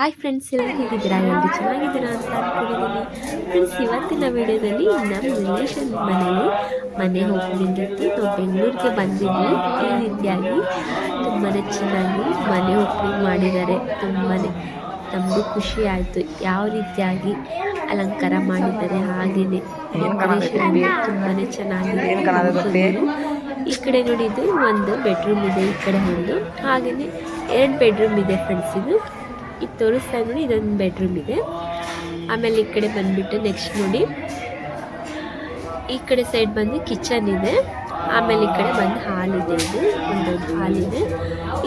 Hi friends ಎಲ್ಲ ಹೇಗಿದ್ದೀರಾ? ಎಲ್ಲರೂ ಚೆನ್ನಾಗಿದ್ದೀರಾ ಅಂತ ಅಂದ್ಕೊಂಡಿದ್ದೀನಿ ಫ್ರೆಂಡ್ಸ್ ಇವತ್ತಿನ ವಿಡಿಯೋದಲ್ಲಿ ನಮ್ಮ ರಿಲೇಷನ್ ಮನೆಯಲ್ಲಿ ಮನೆ ಇತ್ತು ನಾವು ಬೆಂಗಳೂರಿಗೆ ಬಂದಿದ್ವಿ. ಈ ರೀತಿಯಾಗಿ ತುಂಬಾ ಚೆನ್ನಾಗಿ ಮನೆ ಓಪನಿಂಗ್ ಮಾಡಿದ್ದಾರೆ. ತುಂಬಾ ನಮಗೂ ಖುಷಿ ಆಯಿತು. ಯಾವ ರೀತಿಯಾಗಿ ಅಲಂಕಾರ ಮಾಡಿದ್ದಾರೆ ಹಾಗೆಯೇ ಡೆಕೋರೇಷನ್ ತುಂಬಾ ಚೆನ್ನಾಗಿದೆ? ಈ ಕಡೆ ನೋಡಿದ್ದು ಒಂದು ಬೆಡ್ರೂಮ್ ಇದೆ ಈ ಕಡೆ ಒಂದು. ಹಾಗೇನೆ ಎರಡು ಬೆಡ್ರೂಮ್ ಇದೆ ಫ್ರೆಂಡ್ಸ್ ಇದು. ಇದು ತೋರಿಸ್ತಾ ನೋಡಿ, ಇದೊಂದು ಬೆಡ್ರೂಮ್ ಇದೆ. ಆಮೇಲೆ ಈ ಕಡೆ ಬಂದುಬಿಟ್ಟು ನೆಕ್ಸ್ಟ್ ನೋಡಿ. ಈ ಕಡೆ ಸೈಡ್ ಬಂದು ಕಿಚನ್ ಇದೆ. ಆಮೇಲೆ ಈ ಕಡೆ ಬಂದು ಹಾಲ್ ಇದೆ ಇದು. ಒಂದು ದೊಡ್ಡ ಹಾಲ್ ಇದೆ.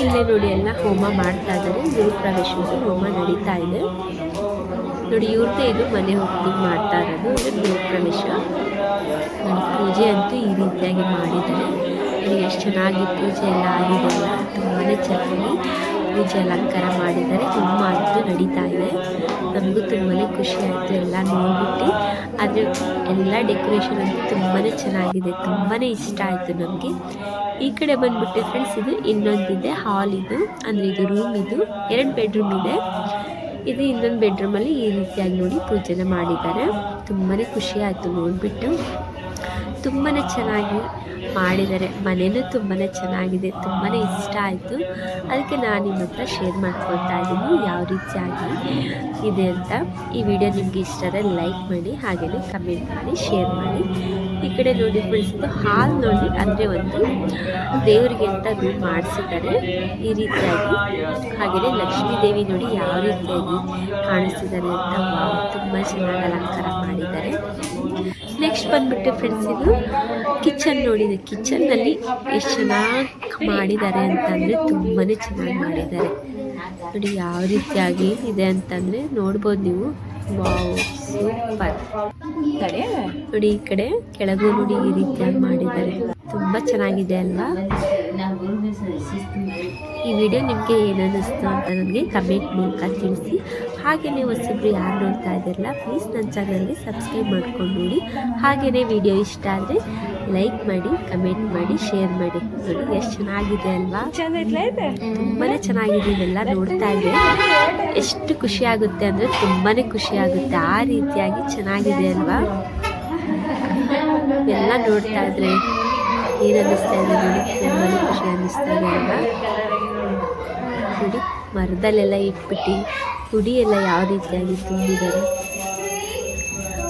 ಇಲ್ಲೇ ನೋಡಿ ಎಲ್ಲ ಹೋಮ ಮಾಡ್ತಾ ಇದ್ದಾರೆ. ಗುರು ಪ್ರವೇಶಕ್ಕೆ ಹೋಮ ನಡೀತಾ ಇದೆ. ನೋಡಿ, ಇವ್ರದ್ದೇ ಇದು ಮನೆ ಹೋಗಿ ಮಾಡ್ತಾ ಇರೋದು. ಇದು ಗೃಹ ಪ್ರವೇಶ. ಪೂಜೆ ಅಂತೂ ಈ ರೀತಿಯಾಗಿ ಮಾಡಿದ್ದಾರೆ. ಎಷ್ಟು ಚೆನ್ನಾಗಿ ಪೂಜೆ ಎಲ್ಲ ಆಗಿದೆ. ತುಂಬಾ ಚೆನ್ನಾಗಿ ಪೂಜೆ ಅಲಂಕಾರ ಮಾಡಿದ್ದಾರೆ. ತುಂಬ ಅಂತೂ ನಡೀತಾ ಇದೆ. ನಮಗೂ ತುಂಬಾ ಖುಷಿ ಆಯಿತು ಎಲ್ಲ ನೋಡ್ಬಿಟ್ಟು. ಆದರೆ ಎಲ್ಲ ಡೆಕೋರೇಷನ್ ಅಂತೂ ತುಂಬಾ ಚೆನ್ನಾಗಿದೆ. ತುಂಬಾ ಇಷ್ಟ ಆಯಿತು ನಮಗೆ. ಈ ಕಡೆ ಬಂದ್ಬಿಟ್ಟು ಫ್ರೆಂಡ್ಸ್ ಇದು ಇನ್ನೊಂದಿದೆ. ಹಾಲ್ ಇದು. ಅಂದರೆ ಇದು ರೂಮ್ ಇದು. ಎರಡು ಬೆಡ್ರೂಮ್ ಇದೆ. ಇದು ಇನ್ನೊಂದು ಬೆಡ್ರೂಮಲ್ಲಿ ಈ ರೀತಿಯಾಗಿ ನೋಡಿ ಪೂಜೆನ ಮಾಡಿದ್ದಾರೆ. ತುಂಬಾ ಖುಷಿ ಆಯಿತು ನೋಡಿಬಿಟ್ಟು. ತುಂಬಾ ಚೆನ್ನಾಗಿ ಮಾಡಿದ್ದಾರೆ. ಮನೆಯೂ ತುಂಬಾ ಚೆನ್ನಾಗಿದೆ. ತುಂಬಾ ಇಷ್ಟ ಆಯಿತು. ಅದಕ್ಕೆ ನಾನು ನಿಮ್ಮ ಹತ್ರ ಶೇರ್ ಮಾಡ್ಕೊಳ್ತಾ ಇದ್ದೀನಿ. ಯಾವ ರೀತಿಯಾಗಿ ಇದೆ ಅಂತ. ಈ ವಿಡಿಯೋ ನಿಮಗೆ ಇಷ್ಟ ಆದರೆ ಲೈಕ್ ಮಾಡಿ ಹಾಗೆಯೇ ಕಮೆಂಟ್ ಮಾಡಿ ಶೇರ್ ಮಾಡಿ. ಈ ಕಡೆ ನೋಡಿ ಫ್ರೆಂಡ್ಸ್ ಹಾಲ್ ನೋಡಿ ಅಂದರೆ ಒಂದು ದೇವರಿಗೆ ಅಂತ ರೂಮ್ ಮಾಡಿಸಿದ್ದಾರೆ. ಈ ರೀತಿಯಾಗಿ. ಹಾಗೆಯೇ ಲಕ್ಷ್ಮೀ ದೇವಿ ನೋಡಿ ಯಾವ ರೀತಿಯಾಗಿ ಕಾಣಿಸ್ತಿದ್ದಾರೆ ಅಂತ. ತುಂಬ ಚೆನ್ನಾಗಿ ಅಲಂಕಾರ ಮಾಡಿದ್ದಾರೆ. ನೆಕ್ಸ್ಟ್ ಬಂದುಬಿಟ್ಟು ಫ್ರೆಂಡ್ಸ್ ಇದು ಕಿಚನ್ ನೋಡಿದೆ ಕಿಚನ್ನಲ್ಲಿ ಎಷ್ಟು ಚೆನ್ನಾಗಿ ಮಾಡಿದ್ದಾರೆ ಅಂತಂದರೆ ತುಂಬಾ ಚೆನ್ನಾಗಿ ಮಾಡಿದ್ದಾರೆ. ನೋಡಿ ಯಾವ ರೀತಿಯಾಗಿ ಇದೆ ಅಂತಂದರೆ ನೋಡ್ಬೋದು ನೀವು. Wow super. ನೋಡಿ ಈ ಕಡೆ ಕೆಳಗೂ ನೋಡಿ ಈ ರೀತಿಯಾಗಿ ಮಾಡಿದ್ದಾರೆ. ತುಂಬ ಚೆನ್ನಾಗಿದೆ ಅಲ್ವಾ? ಈ ವಿಡಿಯೋ ನಿಮಗೆ ಏನು ಅನ್ನಿಸ್ತು ಅಂತ ನನಗೆ ಕಮೆಂಟ್ ಮೂಲಕ ತಿಳಿಸಿ. ಹಾಗೆಯೇ ಹೊಸಬ್ರು ಯಾರು ನೋಡ್ತಾ ಇದ್ದೀರಲ್ಲ ಪ್ಲೀಸ್ ನನ್ನ ಚಾನಲ್ಗೆ ಸಬ್ಸ್ಕ್ರೈಬ್ ಮಾಡ್ಕೊಂಡು ನೋಡಿ ಹಾಗೆಯೇ ವಿಡಿಯೋ ಇಷ್ಟ ಆದರೆ ಲೈಕ್ ಮಾಡಿ ಕಮೆಂಟ್ ಮಾಡಿ ಶೇರ್ ಮಾಡಿ. ನೋಡಿ ಎಷ್ಟು ಚೆನ್ನಾಗಿದೆ ಅಲ್ವಾ? ತುಂಬಾ ಚೆನ್ನಾಗಿದೆ ಇವೆಲ್ಲ ನೋಡ್ತಾ ಇದ್ದೆ ಎಷ್ಟು ಖುಷಿ ಆಗುತ್ತೆ ಅಂದರೆ ತುಂಬಾ ಖುಷಿ ಆಗುತ್ತೆ. ಆ ರೀತಿಯಾಗಿ ಚೆನ್ನಾಗಿದೆ ಅಲ್ವಾ? ಎಲ್ಲ ನೋಡ್ತಾ ಇದ್ರೆ ಏನು ಅನ್ನಿಸ್ತಾ ಇದೆ ನೋಡಿ. ತುಂಬಾ ಖುಷಿ ಅನ್ನಿಸ್ತಾ ಇದೆ ಅಲ್ವಾ? ನೋಡಿ ಮರದಲ್ಲೆಲ್ಲ ಇಟ್ಬಿಟ್ಟು ಹುಡಿ ಎಲ್ಲ ಯಾವ ರೀತಿಯಾಗಿ ತುಂಬಿದ್ದಾರೆ?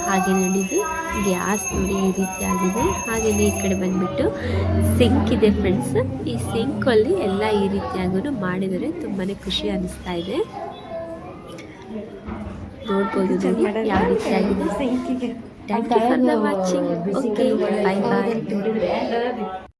ಹಾಗೆ ನೋಡಿದ್ದು ಗ್ಯಾಸ್ ನೋಡಿ ಈ ರೀತಿ ಆಗಿದೆ ಹಾಗೆಯೇ ಈ ಕಡೆ ಬಂದ್ಬಿಟ್ಟು ಸಿಂಕ್ ಇದೆ ಫ್ರೆಂಡ್ಸ್ ಈ ಸಿಂಕಲ್ಲಿ ಎಲ್ಲ ಈ ರೀತಿಯಾಗೂ ಮಾಡಿದರೆ ತುಂಬಾ ಖುಷಿ ಅನಿಸ್ತಾ ಇದೆ. ನೋಡ್ಬೋದು ನೋಡಿ ಯಾವ ರೀತಿಯಾಗಿದೆ. Thank you for watching okay bye bye